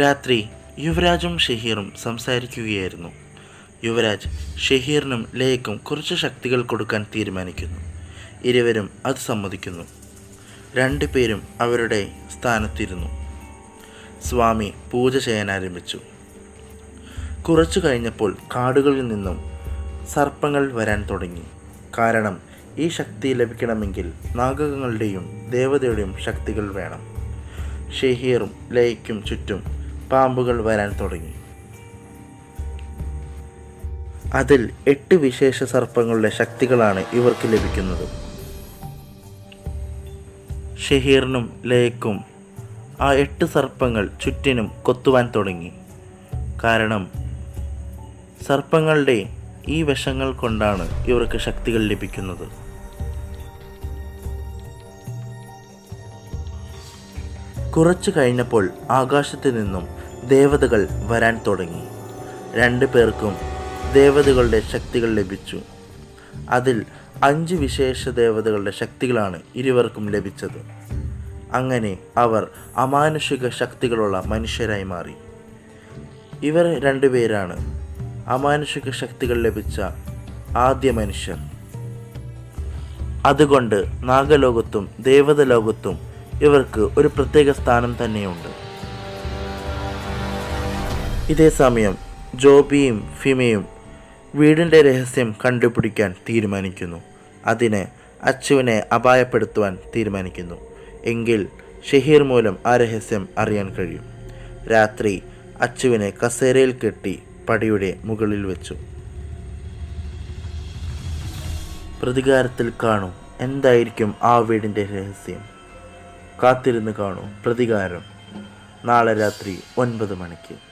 രാത്രി യുവരാജും ഷഹീറും സംസാരിക്കുകയായിരുന്നു. യുവരാജ് ഷഹീറിനും ലേക്കും കുറച്ച് ശക്തികൾ കൊടുക്കാൻ തീരുമാനിക്കുന്നു. ഇരുവരും അത് സമ്മതിക്കുന്നു. രണ്ടുപേരും അവരുടെ സ്ഥാനത്തിരുന്നു. സ്വാമി പൂജ ചെയ്യാൻ ആരംഭിച്ചു. കുറച്ചു കഴിഞ്ഞപ്പോൾ കാടുകളിൽ നിന്നും സർപ്പങ്ങൾ വരാൻ തുടങ്ങി. കാരണം ഈ ശക്തി ലഭിക്കണമെങ്കിൽ നാഗകങ്ങളുടെയും ദേവതയുടെയും ശക്തികൾ വേണം. ഷെഹീറും ലയയ്ക്കും ചുറ്റും പാമ്പുകൾ വരാൻ തുടങ്ങി. അതിൽ എട്ട് വിശേഷ സർപ്പങ്ങളുടെ ശക്തികളാണ് ഇവർക്ക് ലഭിക്കുന്നത്. ഷഹീറിനും ലയക്കും ആ എട്ട് സർപ്പങ്ങൾ ചുറ്റിനും കൊത്തുവാൻ തുടങ്ങി. കാരണം സർപ്പങ്ങളുടെ ഈ വിഷങ്ങൾ കൊണ്ടാണ് ഇവർക്ക് ശക്തികൾ ലഭിക്കുന്നത്. കുറച്ചു കഴിഞ്ഞപ്പോൾ ആകാശത്ത് നിന്നും ദേവതകൾ വരാൻ തുടങ്ങി. രണ്ടു പേർക്കും ദേവതകളുടെ ശക്തികൾ ലഭിച്ചു. അതിൽ അഞ്ച് വിശേഷ ദേവതകളുടെ ശക്തികളാണ് ഇരുവർക്കും ലഭിച്ചത്. അങ്ങനെ അവർ അമാനുഷിക ശക്തികളുള്ള മനുഷ്യരായി മാറി. ഇവർ രണ്ടുപേരാണ് അമാനുഷിക ശക്തികൾ ലഭിച്ച ആദ്യ മനുഷ്യർ. അതുകൊണ്ട് നാഗലോകത്തും ദേവതലോകത്തും ഇവർക്ക് ഒരു പ്രത്യേക സ്ഥാനം തന്നെയുണ്ട്. ഇതേ സമയം ജോബിയും ഫിമയും വീടിന്റെ രഹസ്യം കണ്ടുപിടിക്കാൻ തീരുമാനിക്കുന്നു. അതിന് അച്ചുവിനെ അപായപ്പെടുത്തുവാൻ തീരുമാനിക്കുന്നു. എങ്കിൽ ഷഹീർ മൂലം ആ രഹസ്യം അറിയാൻ കഴിയും. രാത്രി അച്ചുവിനെ കസേരയിൽ കെട്ടി പടിയുടെ മുകളിൽ വെച്ചു. പ്രതികാരത്തിൽ കാണൂ എന്തായിരിക്കും ആ വീടിന്റെ രഹസ്യം? കാത്തിരുന്ന് കാണൂ പ്രതികാരം. നാളെ രാത്രി ഒൻപത് മണിക്ക്.